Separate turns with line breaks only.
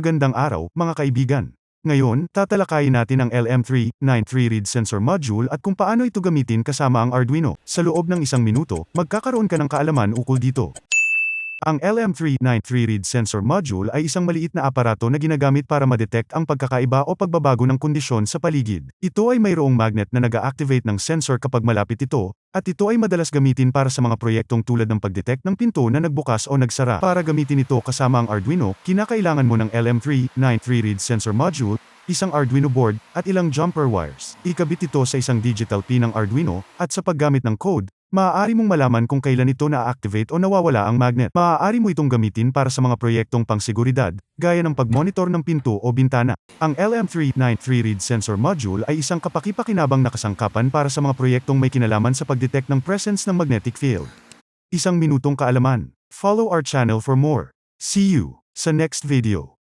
Magandang araw, mga kaibigan. Ngayon, tatalakayin natin ang LM393 read sensor module at kung paano ito gamitin kasama ang Arduino. Sa loob ng isang minuto, magkakaroon ka ng kaalaman ukol dito. Ang LM393 read sensor module ay isang maliit na aparato na ginagamit para ma-detect ang pagkakaiba o pagbabago ng kondisyon sa paligid. Ito ay mayroong magnet na nag-activate ng sensor kapag malapit ito, at ito ay madalas gamitin para sa mga proyektong tulad ng pag-detect ng pinto na nagbukas o nagsara. Para gamitin ito kasama ang Arduino, kinakailangan mo ng LM393 read sensor module, isang Arduino board, at ilang jumper wires. Ikabit ito sa isang digital pin ng Arduino, at sa paggamit ng code, maaari mong malaman kung kailan ito na-activate o nawawala ang magnet. Maaari mo itong gamitin para sa mga proyektong pangseguridad, gaya ng pagmonitor ng pinto o bintana. Ang LM393 read sensor module ay isang kapaki-pakinabang na kasangkapan para sa mga proyektong may kinalaman sa pagdetect ng presence ng magnetic field. Isang minutong kaalaman. Follow our channel for more. See you sa next video.